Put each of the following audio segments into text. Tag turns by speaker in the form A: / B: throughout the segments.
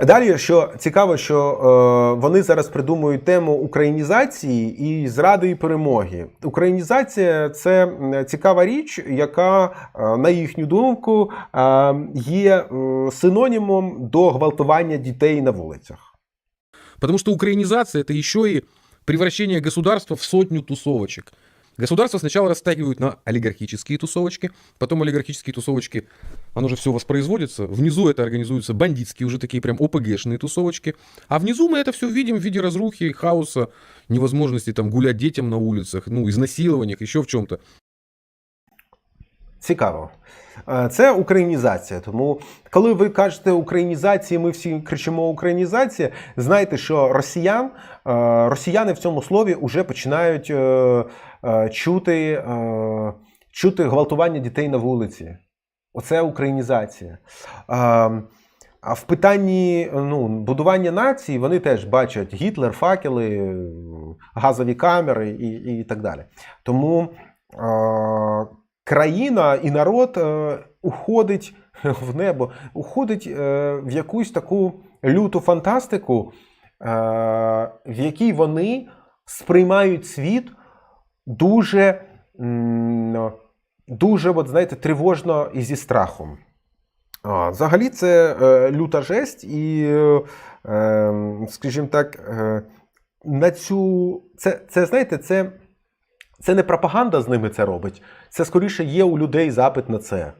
A: Далі, що цікаво, що е, вони зараз придумують тему українізації і зради і перемоги. Українізація це цікава річ, яка, е, на їхню думку, е, є е, синонімом до гвалтування дітей на вулицях.
B: Потому что украинизация это еще и превращение государства в сотню тусовочек. Государство сначала растягивают на олигархические тусовочки, потом олигархические тусовочки, оно же все воспроизводится. Внизу это организуются бандитские, уже такие прям ОПГшные тусовочки. А внизу мы это все видим в виде разрухи, хаоса, невозможности там гулять детям на улицах, ну, изнасилованиях, еще в чем-то.
A: Цікаво. Е, Це українізація. Тому, коли ви кажете українізація, ми всі кричимо українізація, знайте, що росіян, е, росіяни в цьому слові вже починають е, чути, чути гвалтування дітей на вулиці. Оце українізація. А в питанні ну, будування нації вони теж бачать Гітлер, факели, газові камери і, і так далі. Тому країна і народ е, уходить в небо, уходить е, в якусь таку люту фантастику, е, в якій вони сприймають світ дуже, дуже от, знаєте, тривожно і зі страхом. Взагалі, це люта жесть, і, скажімо так, на цю. Це, це знаєте, це, це не пропаганда з ними це робить. Це скоріше є у людей запит на це.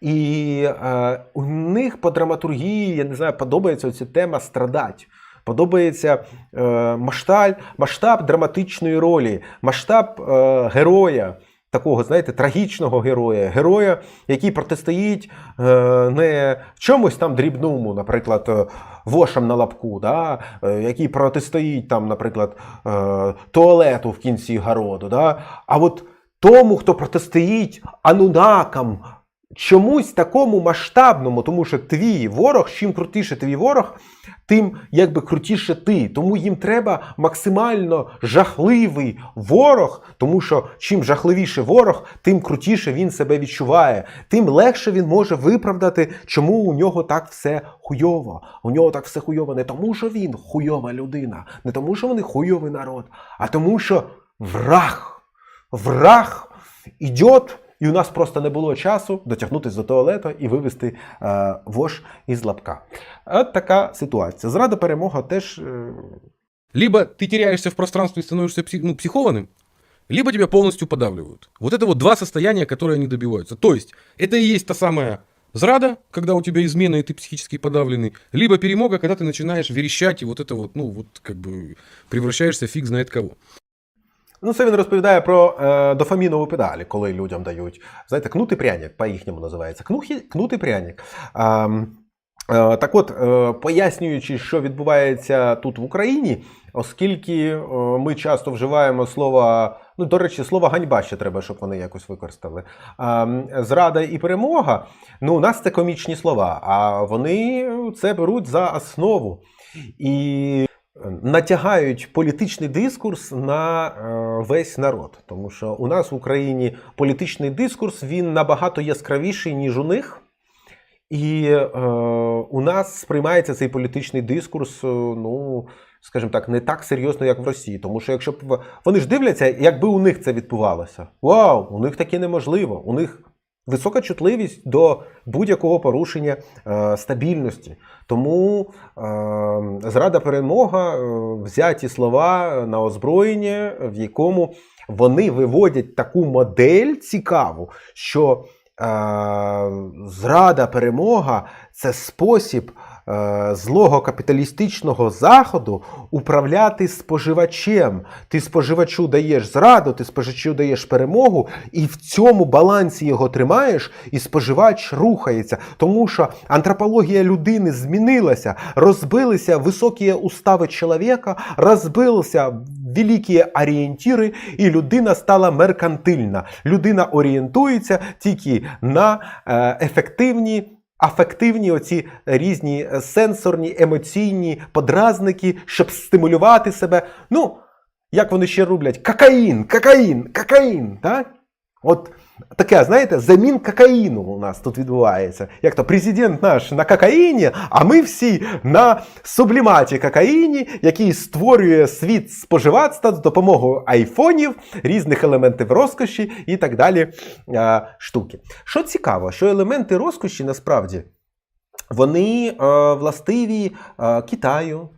A: І е, у них по драматургії, я не знаю, подобається ця тема страдать. Подобається е, масштаб, масштаб драматичної ролі, масштаб е, героя, такого, знаєте, трагічного героя, героя, який протистоїть е, не чомусь там дрібному, наприклад, е, вошам на лапку, да? е, який протистоїть там, наприклад, туалету в кінці городу, да? а от тому, хто протистоїть анунакам, чомусь такому масштабному, тому що твій ворог, чим крутіше твій ворог, тим якби крутіше ти. Тому їм треба максимально жахливий ворог, тому що чим жахливіше ворог, тим крутіше він себе відчуває, тим легше він може виправдати, чому у нього так все хуйово. У нього так все хуйово не тому, що він хуйова людина, не тому, що вони хуйовий народ, а тому, що враг, враг ідіот. І у нас просто не було часу дотягнутися до туалету і вивести е, вош із лапка. От така ситуація. Зрада перемога теж. Е,
B: Либо ты теряешься в пространстве и становишься псих- ну, психованным, либо тебя полностью подавливают. Вот это вот два состояния, которые они добиваются. То есть, это и есть та самая зрада, когда у тебя измена, и ты психически подавленный, либо перемога, когда ты начинаешь верещать, и вот это вот, ну, вот как бы превращаешься фиг знает кого.
A: Ну, це він розповідає про е, дофамінову педалі, коли людям дають. Знаєте, кнутий пряник, по-їхньому називається. Кнухи, кнутий пряник. А, е, так от, е, пояснюючи, що відбувається тут в Україні, оскільки е, ми часто вживаємо слово, ну, до речі, слово ганьба ще треба, щоб вони якось використали. А, зрада і перемога, ну, у нас це комічні слова, а вони це беруть за основу. І натягають політичний дискурс на е, весь народ. Тому що у нас в Україні політичний дискурс він набагато яскравіший, ніж у них. І е, у нас сприймається цей політичний дискурс, е, ну, скажімо так, не так серйозно, як в Росії. Тому що якщо б вони ж дивляться, якби у них це відбувалося. Вау, у них таке неможливо. У них висока чутливість до будь-якого порушення е, стабільності. Тому е, зрада перемога, е, взяті слова на озброєння, в якому вони виводять таку модель цікаву, що е, зрада перемога це спосіб злого капіталістичного заходу управляти споживачем. Ти споживачу даєш зраду, ти споживачу даєш перемогу, і в цьому балансі його тримаєш, і споживач рухається. Тому що антропологія людини змінилася, розбилися високі устави чоловіка, розбилися великі орієнтири, і людина стала меркантильна. Людина орієнтується тільки на е, ефективні. Афективні оці різні е, сенсорні, емоційні подразники, щоб стимулювати себе. Ну, як вони ще роблять? Кокаїн, кокаїн, кокаїн. Так? От таке, знаєте, замін кокаїну у нас тут відбувається. Як то президент наш на кокаїні, а ми всі на субліматі кокаїні, який створює світ споживацтва з допомогою айфонів, різних елементів розкоші і так далі а, штуки. Що цікаво, що елементи розкоші насправді вони е, властиві е, Китаю, е,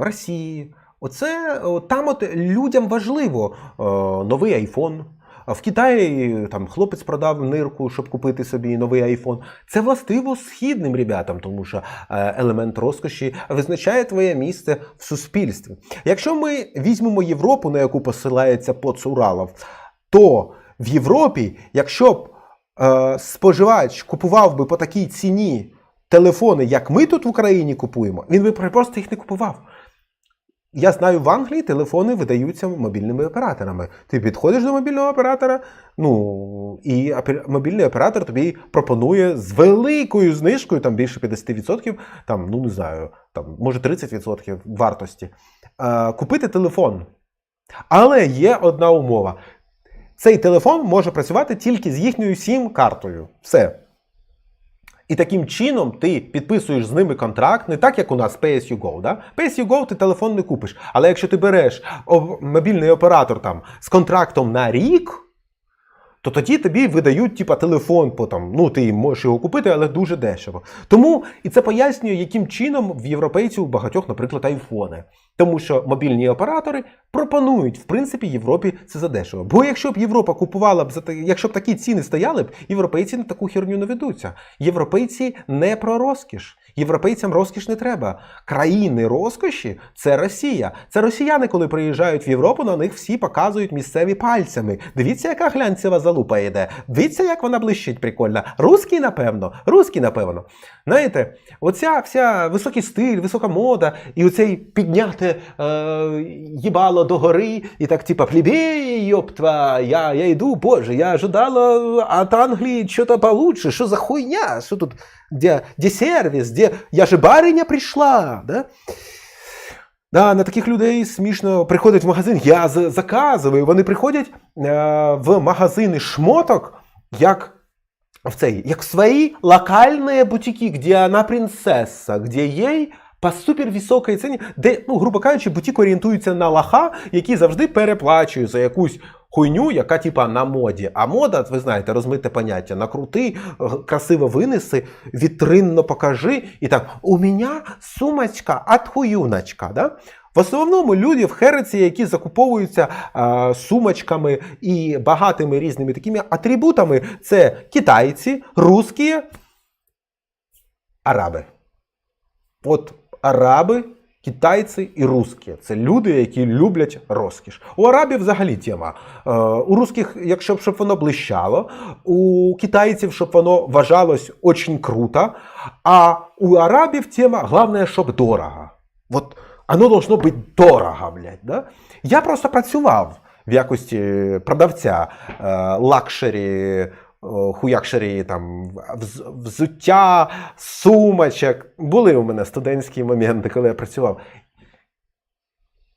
A: Росії. Оце о, там от людям важливо е, новий айфон. В Китаї там хлопець продав нирку, щоб купити собі новий айфон. Це властиво східним ребятам, тому що е, елемент розкоші визначає твоє місце в суспільстві. Якщо ми візьмемо Європу, на яку посилається Поцуралов, то в Європі, якщо б е, споживач купував би по такій ціні телефони, як ми тут в Україні купуємо, він би просто їх не купував. Я знаю, в Англії телефони видаються мобільними операторами. Ти підходиш до мобільного оператора, ну і мобільний оператор тобі пропонує з великою знижкою, там більше 50%, там, ну не знаю, там, може 30% вартості, е, купити телефон. Але є одна умова: цей телефон може працювати тільки з їхньою сім-картою. Все. І таким чином ти підписуєш з ними контракт, не так, як у нас PSU-Go. Да? PSU-Go ти телефон не купиш. Але якщо ти береш мобільний оператор там, з контрактом на рік, то тоді тобі видають типа, телефон по там, ну ти можеш його купити, але дуже дешево. Тому і це пояснює, яким чином в європейців у багатьох, наприклад, айфони. Тому що мобільні оператори пропонують, в принципі, Європі це задешево. Бо якщо б Європа купувала б за якщо б такі ціни стояли б, європейці на таку херню не ведуться. Європейці не про розкіш. Європейцям розкіш не треба. Країни розкоші це Росія. Це росіяни, коли приїжджають в Європу, на них всі показують місцеві пальцями. Дивіться, яка глянцева залупа йде. Дивіться, як вона блищить прикольно. Руський, напевно, руський, напевно. Знаєте, оця вся високий стиль, висока мода, і оцей підняти е, їбало догори, і так, типа, плебей, йоптва, я, я йду, боже, я ожидала от Англії що-то получше, що за хуйня, що тут, де, де сервіс, де, я же бариня прийшла, да? Да, на таких людей смішно приходять в магазин. Я заказую. Вони приходять е, в магазини шмоток, як в цей, як свої локальні бутики, де вона принцеса, де їй по супервисокій ціні, де, ну, грубо кажучи, бутик орієнтується на лоха, які завжди переплачують за якусь хуйню, яка типа на моді. А мода, ви знаєте, розмите поняття, накрути, е, красиво винеси, вітринно покажи, і так, у мене сумочка от хуюночка. Да? В основному люди в Хереці, які закуповуються е, сумочками і багатими різними такими атрибутами, це китайці, русські, араби. От араби, китайці і русські. Це люди, які люблять розкіш. У арабів взагалі тема. Е, у русських, якщо б щоб воно блищало, у китайців, щоб воно вважалось очень круто, а у арабів тема головне, щоб дорого. От оно должно бути дорого, блядь. Да? Я просто працював в якості продавця е, лакшері, хуякшері, там, вз- взуття, сумочок. Були у мене студентські моменти, коли я працював.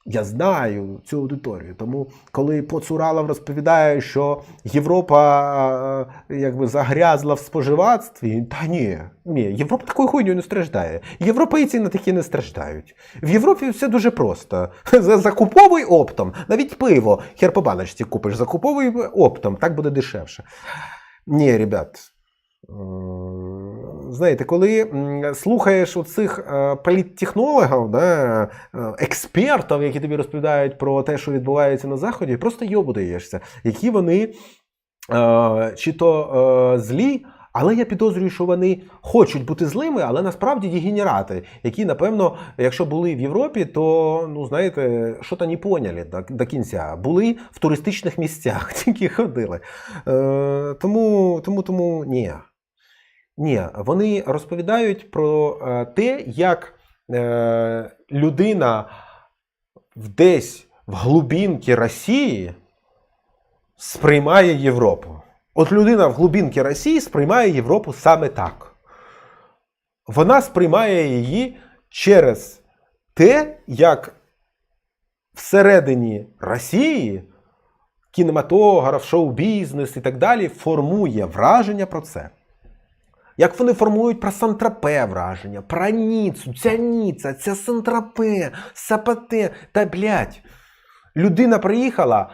A: Я знаю цю аудиторію. Тому, коли Поцуралов розповідає, що Європа е, якби загрязла в споживацтві, та ні, ні, Європа такою хуйньою не страждає. Європейці на такі не страждають. В Європі все дуже просто. За- Закуповуй оптом, навіть пиво, хер по баночці купиш, закуповуй оптом, так буде дешевше. Ні, ребят. Знаєте, коли слухаєш оцих е, політтехнологів, да, е, експертів, які тобі розповідають про те, що відбувається на Заході, просто йобудаєшся, які вони е, чи то е, злі, але я підозрюю, що вони хочуть бути злими, але насправді дегенерати, які, напевно, якщо були в Європі, то ну знаєте, що то не поняли до, до кінця. Були в туристичних місцях, тільки ходили. Е, тому, тому, тому ні. Ні, вони розповідають про е, те, як е, людина десь в глубинці Росії сприймає Європу. От людина в глубинці Росії сприймає Європу саме так. Вона сприймає її через те, як всередині Росії кінематограф, шоу-бізнес і так далі формує враження про це. Як вони формують про Сантропе враження, про Ніцу, ця Ніца, ця Сантропе, Сапате. Та блядь, людина приїхала,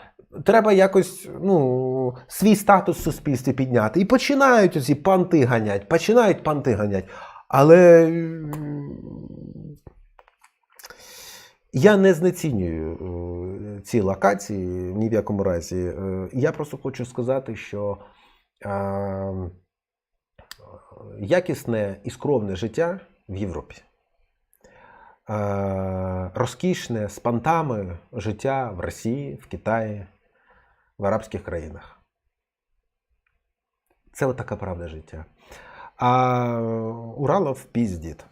A: треба якось ну, свій статус в суспільстві підняти. І починають оці панти ганять, починають панти ганять. Але я не знецінюю е, ці локації ні в якому разі. Е, Я просто хочу сказати, що е, якісне і скромне життя в Європі. Розкішне з пантами життя в Росії, в Китаї, в арабських країнах. Це отака така правда життя. А Уралов піздіт.